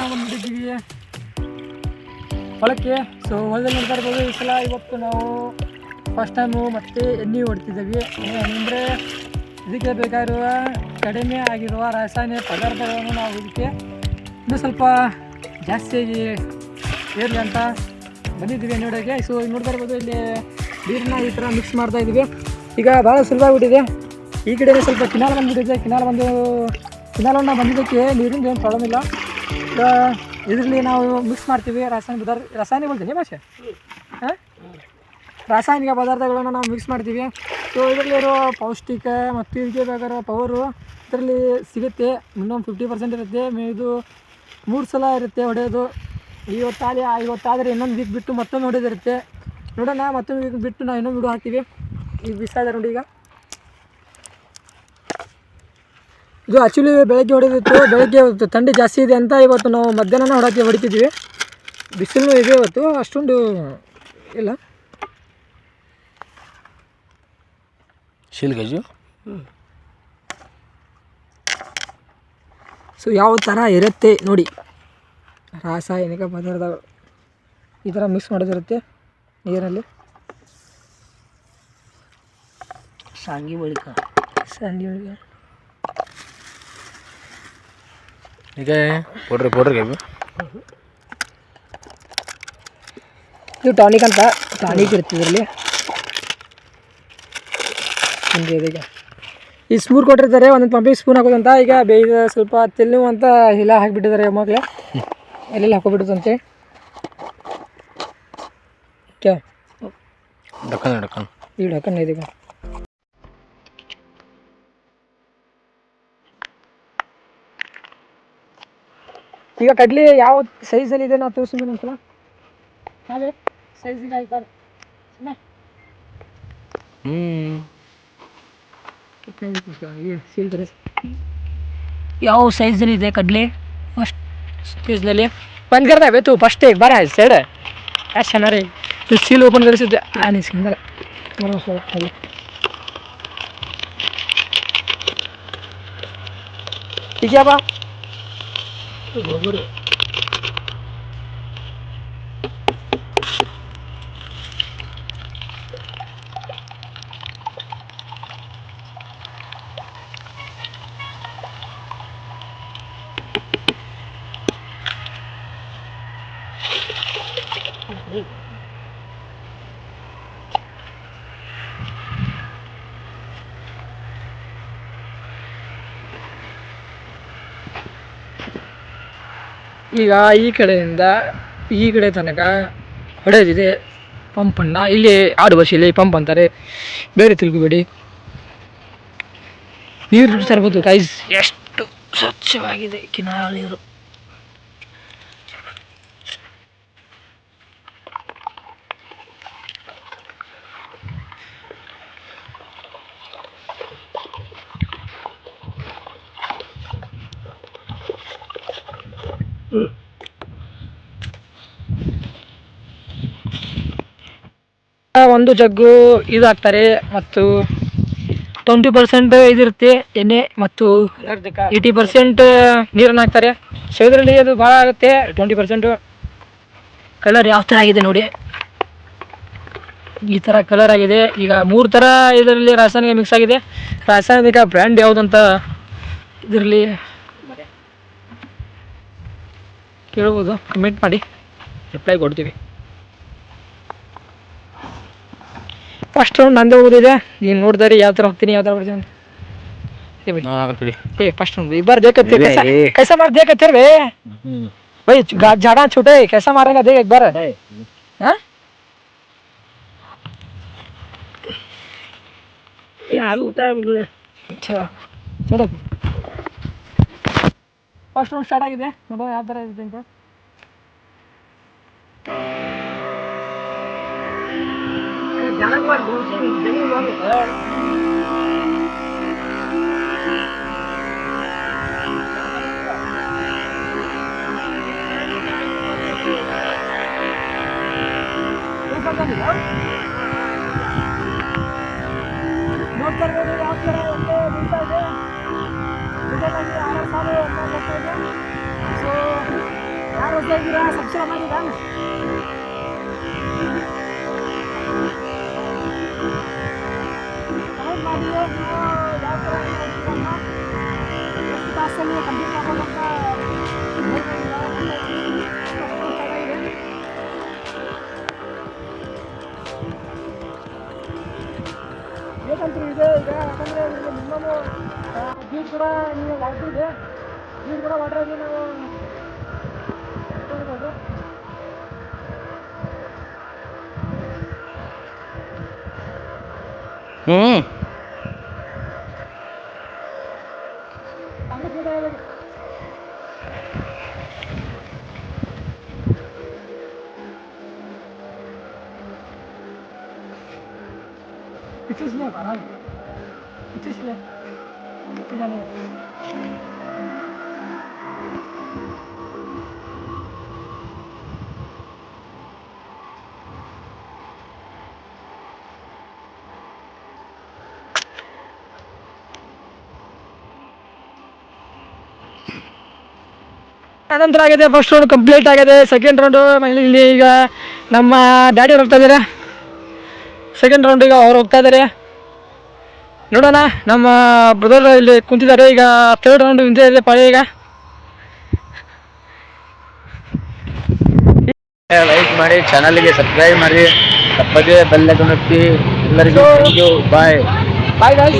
ನಾವು ಬಂದಿದ್ದೀವಿ ಹೊಲಕ್ಕೆ ಸೊ ಹೊಲದಲ್ಲಿ ನೋಡ್ತಾ ಇರ್ಬೋದು, ಈ ಸಲ ಇವತ್ತು ನಾವು ಫಸ್ಟ್ ಟೈಮು ಮತ್ತೆ ಎಣ್ಣೆ ಹೊಡ್ತಿದ್ದೀವಿ. ಅಂದರೆ ಇದಕ್ಕೆ ಬೇಕಾಗಿರುವ ಕಡಿಮೆ ಆಗಿರುವ ರಾಸಾಯನಿಕ ಪದಾರ್ಥಗಳನ್ನು ನಾವು ಇದಕ್ಕೆ ಇನ್ನೂ ಸ್ವಲ್ಪ ಜಾಸ್ತಿಯಾಗಿ ಏರ್ಲಿ ಅಂತ ಬಂದಿದ್ದೀವಿ ನೋಡೋಕ್ಕೆ ಸೊ ನೋಡ್ತಾ ಇರ್ಬೋದು, ಇಲ್ಲಿ ನೀರನ್ನ ಈ ಥರ ಮಿಕ್ಸ್ ಮಾಡ್ತಾ ಇದ್ದೀವಿ. ಈಗ ಭಾಳ ಸುಲಭ ಆಗಿಬಿಟ್ಟಿದೆ. ಈ ಕಡೆ ಸ್ವಲ್ಪ ಕಿನಾಲ್ ಬಂದುಬಿಟ್ಟಿದೆ. ಕಿನಾಲ್ ಬಂದು, ಕಿನಾಲನ್ನು ಬಂದಿದ್ದಕ್ಕೆ ನೀರಿಂದ ಏನು ಪ್ರಾಬ್ಲಮ್ ಇಲ್ಲ. ಇದರಲ್ಲಿ ನಾವು ಮಿಕ್ಸ್ ಮಾಡ್ತೀವಿ ರಾಸಾಯನಿಕ ಪದಾರ್ಥ, ರಾಸಾಯನಿಕ ಹೇಳ್ತೀನಿ ಭಾಷೆ ಹಾಂ? ರಾಸಾಯನಿಕ ಪದಾರ್ಥಗಳನ್ನು ನಾವು ಮಿಕ್ಸ್ ಮಾಡ್ತೀವಿ. ಸೊ ಇದರಲ್ಲಿರೋ ಪೌಷ್ಟಿಕ ಮತ್ತು ಇದಕ್ಕೆ ಬೇಕಾಗಿರೋ ಪವರು ಇದರಲ್ಲಿ ಸಿಗುತ್ತೆ. ಮಿನಿಮಮ್ ಫಿಫ್ಟಿ ಪರ್ಸೆಂಟ್ ಇರುತ್ತೆ. ಇದು ಮೂರು ಸಲ ಇರುತ್ತೆ ಹೊಡೆಯೋದು. ಇವತ್ತಾಲಿ ಇವತ್ತಾದರೆ ಇನ್ನೊಂದು ವೀಕ್ ಬಿಟ್ಟು ಮತ್ತೊಂದು ಹೊಡೆದಿರುತ್ತೆ. ನೋಡೋಣ ಮತ್ತೊಂದು ವೀಕ್ ಬಿಟ್ಟು ನಾವು ಇನ್ನೊಂದು ವಿಡಿಯೋ ಹಾಕ್ತೀವಿ. ಈಗ ಬಿಸಾದ ನೋಡಿ ಈಗ. ಇದು ಆ್ಯಕ್ಚುಲಿ ಬೆಳಗ್ಗೆ ಹೊಡೆದಿತ್ತು. ಬೆಳಗ್ಗೆ ಇವತ್ತು ಥಂಡಿ ಜಾಸ್ತಿ ಇದೆ ಅಂತ ಇವತ್ತು ನಾವು ಮಧ್ಯಾಹ್ನ ಹೊಡೋಕ್ಕೆ ಹೊಡಿತಿದ್ವಿ. ಬಿಸಿಲು ಇದೆ ಇವತ್ತು. ಅಷ್ಟೊಂದು ಇಲ್ಲ. ಶಿಲ್ಗಜು ಸೊ ಯಾವ ಥರ ಇರುತ್ತೆ ನೋಡಿ. ರಾಸಾಯನಿಕ ಪದಾರ್ಥಗಳು. ಈ ಥರ ಮಿಕ್ಸ್ ಮಾಡೋದಿರುತ್ತೆ ನೀರಲ್ಲಿ. ಸಾಂಗಿ ಬಳಿಕ ಸಾಂಗಿ ಒಳಗೆ ಈಗ ಪೌಡ್ರಿ ಪೌಡ್ರ್ ಗಬಿ ಇದು ಟಾನಿಕ್ ಅಂತ. ಟಾನಿಕ್ ಇರುತ್ತೆ ಇದರಲ್ಲಿ. ಹಿಂಗೆ ಇದೀಗ ಈ ಸ್ಪೂನ್ ಕೊಟ್ಟಿರ್ತಾರೆ ಒಂದೊಂದು ಪಂಪಿಗೆ ಸ್ಪೂನ್ ಹಾಕೋದಂತ ಈಗ ಬೇಗ ಸ್ವಲ್ಪ ತೆಲ್ಲು ಅಂತ ಇಲ್ಲ ಹಾಕಿಬಿಟ್ಟಿದ್ದಾರೆ ಮಕ್ಕಳು ಎಲ್ಲೆಲ್ಲಿ ಹಾಕೋಬಿಡುತ್ತಂತೆ ಓಕೆ ಡಕ್ಕನ್ ಡಕ್ಕನ್. ಈ ಡಕ್ಕನ್ ಇದೀಗ ಈಗ ಕಡ್ಲಿ ಯಾವ ಸೈಜಲ್ಲಿ ಇದೆ ನಾವು ತೋರಿಸ್ತೀನಿ ಒಂದ್ಸಲ ಹಾಗೆ ಸೈಜಿಗೆ ಆಯ್ತಾರೆ ಹ್ಞೂ ಯಾವ ಸೈಜಲ್ಲಿ ಇದೆ ಫಸ್ಟ್ ಸೈಜ್ನಲ್ಲಿ ಬಂದ್ करता है तू फर्स्ट एक बार है सेड ऐसा ना रे तो सील ओपन कर से आने से अंदर मरो सो आगे ठीक है बा すぐ潜る。Thank you. ಈಗ ಈ ಕಡೆಯಿಂದ ಈ ಕಡೆ ತನಕ ಹೊಡೆದಿದೆ ಪಂಪನ್ನು ಇಲ್ಲಿ ಆಡು ಭಾಷೆಯಲ್ಲಿ ಪಂಪ್ ಅಂತಾರೆ. ಬೇರೆ ತಿಳ್ಕೊಬೇಡಿ. ನೀರು ತರ್ಬೋದು ಕೈಸ್ ಎಷ್ಟು ಸ್ವಚ್ಛವಾಗಿದೆ ಕಿನಾಳ ನೀರು. ಒಂದು ಜಗ್ಗು ಇದು ಹಾಕ್ತಾರೆ ಮತ್ತು ಟ್ವೆಂಟಿ ಪರ್ಸೆಂಟ್ ಇದಿರುತ್ತೆ ಎಣ್ಣೆ ಮತ್ತು ಏಯ್ಟಿ ಪರ್ಸೆಂಟ್ ನೀರನ್ನು ಹಾಕ್ತಾರೆ. ಸೊ ಇದರಲ್ಲಿ ಅದು ಭಾಳ ಆಗುತ್ತೆ. ಟ್ವೆಂಟಿ ಪರ್ಸೆಂಟು ಕಲರ್ ಯಾವ ಥರ ಆಗಿದೆ ನೋಡಿ. ಈ ಥರ ಕಲರ್ ಆಗಿದೆ. ಈಗ ಮೂರು ಥರ ಇದರಲ್ಲಿ ರಾಸಾಯನಿಕ ಮಿಕ್ಸ್ ಆಗಿದೆ. ರಾಸಾಯನಿಕ ಬ್ರ್ಯಾಂಡ್ ಯಾವುದಂತ ಇದರಲ್ಲಿ ಕೇಳ್ಬೋದು ಕಮೆಂಟ್ ಮಾಡಿ ರಿಪ್ಲೈ ಕೊಡ್ತೀವಿ ಫಸ್ಟ್ ರೌಂಡ್ ನಂದೇ ಹೋಗೋದಿದೆ ನೀನು ನೋಡ್ದಾರಿ ಯಾವ ಥರ ಹೋಗ್ತೀನಿ ಯಾವ ಥರ ಬರ್ತೀನಿ ಅಂತ ಏ ಬೈ ಹಾಂ ए फर्स्ट राउंड एक बार देख के अरे, कैसा ए। कैसा मार देख के रे ಹ್ಞೂ भाई गा- झाड़ा छोटे कैसा मारेगा देख एक बार हाँ ಯಾರು ಊಟ अच्छा चलो ಫಸ್ಟ್ ರೌಂಡ್ ಸ್ಟಾರ್ಟ್ ಆಗಿದೆ. ನೋಡೋ ಯಾವ ಥರ ಇದೆ ಅಂತ. ನೋಡ್ತಾ ಥರ ನೋಡ್ತೀರಮ್ಮ ಎಷ್ಟು ತಾಸಲ್ಲಿ ಕಂಪ್ಲೀಟ್ ಮಾಡ್ಬೋದು ಅಂತ ಚೆನ್ನಾಗಿದೆ ಬೇಕಂತೂ ಇದೆ ಈಗ ಯಾಕಂದರೆ ಈಗ ಮಿನಿಮಮ್ ಬೀಚ್ ಕೂಡ ನೀವು ವಾಟರ್ ಇದೆ ಬೀಚ್ ಕೂಡ ವಾಟರ್ ಇದೆ ನಾವು 응. 비틀시냐 말아 비틀시냐 비틀시냐 ಅನಂತರ ಆಗಿದೆ ಫಸ್ಟ್ ರೌಂಡ್ ಕಂಪ್ಲೀಟ್ ಆಗಿದೆ. ಸೆಕೆಂಡ್ ರೌಂಡು ಇಲ್ಲಿ ಈಗ ನಮ್ಮ ಡ್ಯಾಡಿ ಅವ್ರು ಹೋಗ್ತಾ ಇದ್ದಾರೆ ಸೆಕೆಂಡ್ ರೌಂಡ್ ಈಗ ಅವ್ರು ಹೋಗ್ತಾ ಇದ್ದಾರೆ ನೋಡೋಣ ನಮ್ಮ ಬ್ರದರ್ ಇಲ್ಲಿ ಕುಂತಿದ್ದಾರೆ. ಈಗ ಥರ್ಡ್ ರೌಂಡ್ ಹಿಂದೆ ಇದೆ ಪಾಳಿ ಈಗ. ಲೈಕ್ ಮಾಡಿ ಚಾನಲ್ಗೆ ಸಬ್ಸ್ಕ್ರೈಬ್ ಮಾಡಿ ತಪ್ಪದೇ ಬೆಲ್ಲಕ್ಕೆ ನೊತ್ತಿ ಎಲ್ಲರಿಗೂ ಬಾಯ್ ಬಾಯ್ ಬಾಯ್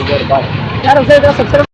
ಯಾರು ಸಬ್ಸ್ಕ್ರೈಬ್